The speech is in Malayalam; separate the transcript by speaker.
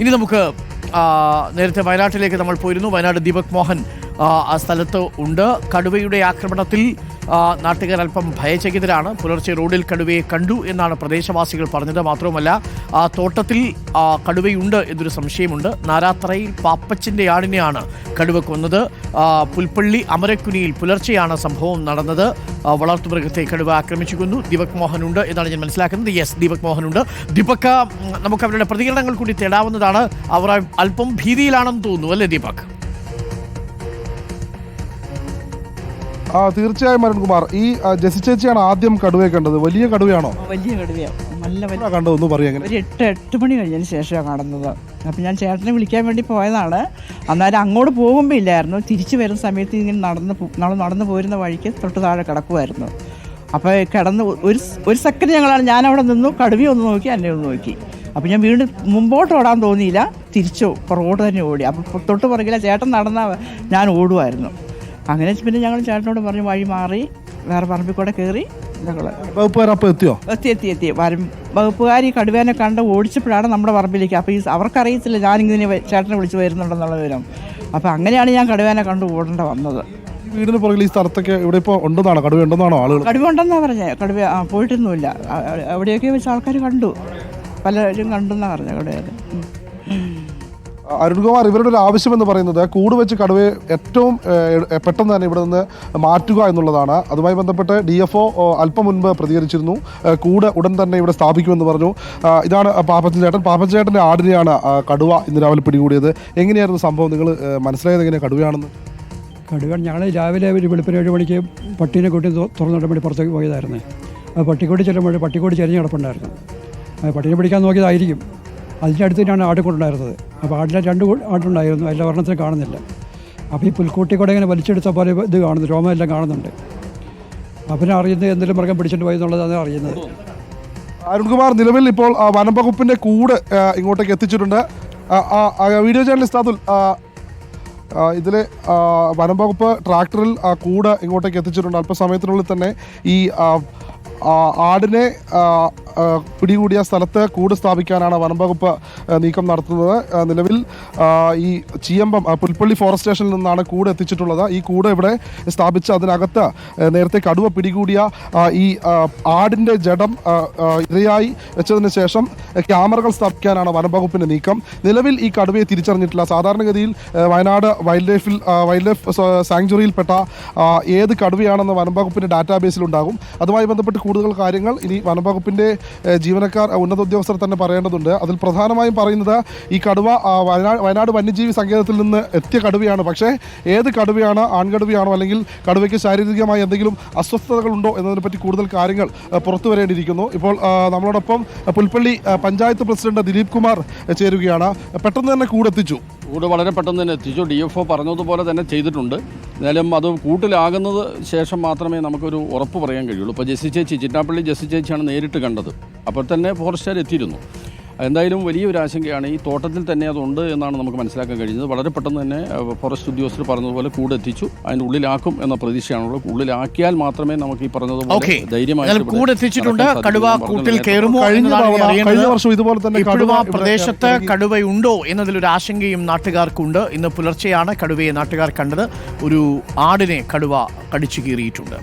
Speaker 1: ഇനി നമുക്ക് നേരത്തെ വയനാട്ടിലേക്ക് നമ്മൾ പോയിരുന്നു. വയനാട് ദീപക് മോഹൻ ആ, സ്ഥലത്ത് ഉണ്ട്. കടുവയുടെ ആക്രമണത്തിൽ നാട്ടുകാർ അല്പം ഭയചകിതരാണ്. പുലർച്ചെ റോഡിൽ കടുവയെ കണ്ടു എന്നാണ് പ്രദേശവാസികൾ പറഞ്ഞത്. മാത്രവുമല്ല ആ തോട്ടത്തിൽ കടുവയുണ്ട് എന്നൊരു സംശയമുണ്ട്. നാരാത്രയിൽ പാപ്പച്ചിന്റെ ആടിനെയാണ് കടുവ കൊന്നത്. പുൽപ്പള്ളി അമരക്കുനിയിൽ പുലർച്ചെയാണ് സംഭവം നടന്നത്. വളർത്തുമൃഗത്തെ കടുവ ആക്രമിച്ചു കൊന്നു ദീപക് മോഹൻ ഉണ്ട് എന്നാണ് ഞാൻ മനസ്സിലാക്കുന്നത്. യെസ് ദീപക് മോഹൻ ഉണ്ട് ദീപക് നമുക്ക് അവരുടെ പ്രതികരണങ്ങൾ കൂടി തേടാവുന്നതാണ്. അവർ അല്പം ഭീതിയിലാണെന്ന് തോന്നുന്നു അല്ലേ ദീപക്?
Speaker 2: ആ തീർച്ചയായും അരുൺകുമാർ. ഈ ജസി ചേച്ചിയാണ് ആദ്യം കടുവയെ കണ്ടത്. വലിയ കടുവയാണോ?
Speaker 3: വലിയ കടുവയാണ്. നല്ല വലിയ
Speaker 2: എപ്പോഴാ കണ്ടത് ഒന്ന് പറയാ
Speaker 3: ഒരു എട്ട് എട്ട് മണി കഴിഞ്ഞതിന് ശേഷമാണ് കാണുന്നത്. അപ്പം ഞാൻ ചേട്ടനെ വിളിക്കാൻ വേണ്ടി പോയതാണ്. അന്നേരം അങ്ങോട്ട് പോകുമ്പോൾ ഇല്ലായിരുന്നു. തിരിച്ചു വരുന്ന സമയത്ത് ഇങ്ങനെ നടന്ന് നമ്മൾ നടന്നു പോരുന്ന വഴിക്ക് തൊട്ട് താഴെ കിടക്കുമായിരുന്നു അപ്പോൾ കിടന്ന് ഒരു ഒരു സെക്കൻഡ് ഞങ്ങളാണ് ഞാൻ അവിടെ നിന്നു. കടുവി ഒന്ന് നോക്കി എന്നെ ഒന്ന് നോക്കി. അപ്പോൾ ഞാൻ വീണ്ടും മുമ്പോട്ട് ഓടാൻ തോന്നിയില്ല. തിരിച്ചു പുറകോട്ട് തന്നെ ഓടി. അപ്പോൾ തൊട്ട് പുറകില്ല ചേട്ടൻ നടന്ന ഞാൻ ഓടുമായിരുന്നു അങ്ങനെ പിന്നെ ഞങ്ങൾ ചേട്ടനോട് പറഞ്ഞു വഴി മാറി വേറെ പറമ്പിൽ കൂടെ കയറി
Speaker 2: വകുപ്പുകാർ അപ്പോൾ എത്തിയോ?
Speaker 3: എത്തി എത്തി എത്തി. വരും. വകുപ്പുകാർ ഈ കടുവേനെ കണ്ട് ഓടിച്ചപ്പോഴാണ് നമ്മുടെ പറമ്പിലേക്ക്. അപ്പോൾ ഈ അവർക്കറിയത്തില്ല ഞാനിങ്ങനെ ചേട്ടനെ വിളിച്ച് വരുന്നുണ്ടെന്നുള്ള വിവരം. അപ്പോൾ അങ്ങനെയാണ് ഞാൻ കടുവേനെ കണ്ട് ഓടേണ്ട വന്നത്.
Speaker 2: വീടിന് പുറകിൽ ഈ സ്ഥലത്തൊക്കെ ഇവിടെ ഇപ്പോൾ ഉണ്ടെന്നാണോ? കടുവ ഉണ്ടെന്നാണോ ആളുകൾ
Speaker 3: കടുവ ഉണ്ടെന്നാണ് പറഞ്ഞത് കടുവ ആ പോയിട്ടൊന്നുമില്ല. എവിടെയൊക്കെ വെച്ച് ആൾക്കാർ കണ്ടു. പലരും കണ്ടെന്നാണ് പറഞ്ഞത് കടുവേനെ ഉം.
Speaker 2: അരുൺകുമാർ ഇവരുടെ ഒരു ആവശ്യം എന്ന് പറയുന്നത് കൂട് വെച്ച് കടുവയെ ഏറ്റവും പെട്ടെന്ന് തന്നെ ഇവിടെ നിന്ന് മാറ്റുക എന്നുള്ളതാണ്. അതുമായി ബന്ധപ്പെട്ട് ഡി എഫ് ഒ അല്പം മുൻപ് പ്രതികരിച്ചിരുന്നു. കൂട് ഉടൻ തന്നെ ഇവിടെ സ്ഥാപിക്കുമെന്ന് പറഞ്ഞു. ഇതാണ് പാപ്പച്ചൻ ചേട്ടൻ. പാപ്പച്ചൻ ചേട്ടന്റെ ആടിനെയാണ് കടുവ ഇന്ന് രാവിലെ പിടികൂടിയത്. എങ്ങനെയായിരുന്നു സംഭവം? നിങ്ങൾ മനസ്സിലായത് എങ്ങനെയാണ് കടുവയാണെന്ന്?
Speaker 4: കടുവ ഞങ്ങൾ രാവിലെ ഒരു വെളുപ്പിന് ഏഴ് മണിക്ക് പട്ടീനെ കൂട്ടി തുറന്നു വേണ്ടി പുറത്തേക്ക് പോയതായിരുന്നു. അത് പട്ടിക്കൂടി ചെല്ലുമ്പോൾ പട്ടിക്കൂടി ചെരിഞ്ഞ് കിടപ്പുണ്ടായിരുന്നു. പട്ടീനെ പിടിക്കാൻ നോക്കിയതായിരിക്കും. അതിന്റെ അടുത്തിട്ടാണ് തന്നെയാണ് ആട് കൊണ്ടുണ്ടായിരുന്നത്. അപ്പോൾ ആടിനെ രണ്ട് ആടുണ്ടായിരുന്നു. അതിന്റെ വർണത്തിൽ കാണുന്നില്ല. അപ്പോൾ ഈ പുൽക്കൂട്ടി കൂടെ ഇങ്ങനെ വലിച്ചെടുത്ത പോലെ ഇത് കാണുന്നു. രോമം എല്ലാം കാണുന്നുണ്ട്. അപ്പം അറിയുന്നത് എന്തെങ്കിലും മൃഗം പിടിച്ചിട്ട് പോയി എന്നുള്ളതാണ് അറിയുന്നത്.
Speaker 2: അരുൺകുമാർ നിലവിൽ ഇപ്പോൾ വനംവകുപ്പിന്റെ കൂട് ഇങ്ങോട്ടേക്ക് എത്തിച്ചിട്ടുണ്ട്. വീഡിയോ ജേർണലിസ്റ്റ് അതുൽ ഇതിൽ വനം വകുപ്പ് ട്രാക്ടറിൽ കൂട് ഇങ്ങോട്ടേക്ക് എത്തിച്ചിട്ടുണ്ട്. അല്പസമയത്തിനുള്ളിൽ തന്നെ ഈ ആടിനെ പിടികൂടിയ സ്ഥലത്ത് കൂട് സ്ഥാപിക്കാനാണ് വനം വകുപ്പ് നീക്കം നടത്തുന്നത്. നിലവിൽ ഈ ചീയമ്പം പുൽപ്പള്ളി ഫോറസ്റ്റ് സ്റ്റേഷനിൽ നിന്നാണ് കൂട് എത്തിച്ചിട്ടുള്ളത്. ഈ കൂട് ഇവിടെ സ്ഥാപിച്ച് അതിനകത്ത് നേരത്തെ കടുവ പിടികൂടിയ ഈ ആടിന്റെ ജഡം ഇരയായി വെച്ചതിന് ശേഷം ക്യാമറകൾ സ്ഥാപിക്കാനാണ് വനം വകുപ്പിന്റെ നീക്കം. നിലവിൽ ഈ കടുവയെ തിരിച്ചറിഞ്ഞിട്ടില്ല. സാധാരണഗതിയിൽ വയനാട് വൈൽഡ് ലൈഫിൽ വൈൽഡ് ലൈഫ് സാങ്ച്വറിയിൽപ്പെട്ട ഏത് കടുവയാണെന്ന് വനംവകുപ്പിന്റെ ഡാറ്റാബേസിൽ ഉണ്ടാകും അതുമായി ബന്ധപ്പെട്ട് കൂടുതൽ കാര്യങ്ങൾ ഇനി വനംവകുപ്പിന്റെ ജീവനക്കാർ ഉന്നത ഉദ്യോഗസ്ഥർ തന്നെ പറയേണ്ടതുണ്ട്. അതിൽ പ്രധാനമായും പറയുന്നത് ഈ കടുവ വയനാട് വയനാട് വന്യജീവി സങ്കേതത്തിൽ നിന്ന് എത്തിയ കടുവയാണ്. പക്ഷേ ഏത് കടുവയാണ് ആൺകടുവയാണോ അല്ലെങ്കിൽ കടുവയ്ക്ക് ശാരീരികമായി എന്തെങ്കിലും അസ്വസ്ഥതകളുണ്ടോ എന്നതിനെപ്പറ്റി കൂടുതൽ കാര്യങ്ങൾ പുറത്തു വരേണ്ടിയിരിക്കുന്നു. ഇപ്പോൾ നമ്മളോടൊപ്പം പുൽപ്പള്ളി പഞ്ചായത്ത് പ്രസിഡന്റ് ദിലീപ് കുമാർ ചേരുകയാണ്. പെട്ടെന്ന് തന്നെ കൂടെത്തിച്ചു.
Speaker 5: കൂട് വളരെ പെട്ടെന്ന് തന്നെ എത്തിച്ചു. ഡി എഫ് ഒ പറഞ്ഞതുപോലെ തന്നെ ചെയ്തിട്ടുണ്ട്. എന്നാലും അത് കൂട്ടിലാകുന്നത് ശേഷം മാത്രമേ നമുക്കൊരു ഉറപ്പ് പറയാൻ കഴിയുള്ളൂ. ഇപ്പോൾ ജെസ്സി ചേച്ചി ചിറ്റാപ്പള്ളി ജെസ്സി ചേച്ചിയാണ് നേരിട്ട് കണ്ടത്. അപ്പോൾ തന്നെ ഫോറസ്റ്റുകാർ എത്തിയിരുന്നു എന്തായാലും വലിയൊരു ആശങ്കയാണ് ഈ തോട്ടത്തിൽ തന്നെ അതുണ്ട് എന്നാണ് നമുക്ക് മനസ്സിലാക്കാൻ കഴിഞ്ഞത് വളരെ പെട്ടെന്ന് തന്നെ ഫോറസ്റ്റ് ഉദ്യോഗസ്ഥർ പറഞ്ഞതുപോലെ കൂട് എത്തിച്ചു. അതിന്റെ ഉള്ളിലാക്കും എന്ന പ്രതീക്ഷയാണുള്ളത്. ഉള്ളിലാക്കിയാൽ മാത്രമേ നമുക്ക് ഈ പറഞ്ഞതുപോലെ
Speaker 1: കടുവ
Speaker 5: പറഞ്ഞത്
Speaker 1: കൂട്ടിൽ കയറുമോ
Speaker 2: കഴിഞ്ഞ വർഷം ഇതുപോലെ തന്നെ കടുവ
Speaker 1: പ്രദേശത്ത് കടുവയുണ്ടോ എന്നതിലൊരു ആശങ്കയും നാട്ടുകാർക്കുണ്ട്. ഇന്ന് പുലർച്ചെയാണ് കടുവയെ നാട്ടുകാർ കണ്ടത്. ഒരു ആടിനെ കടുവ കടിച്ചു കീറിയിട്ടുണ്ട്.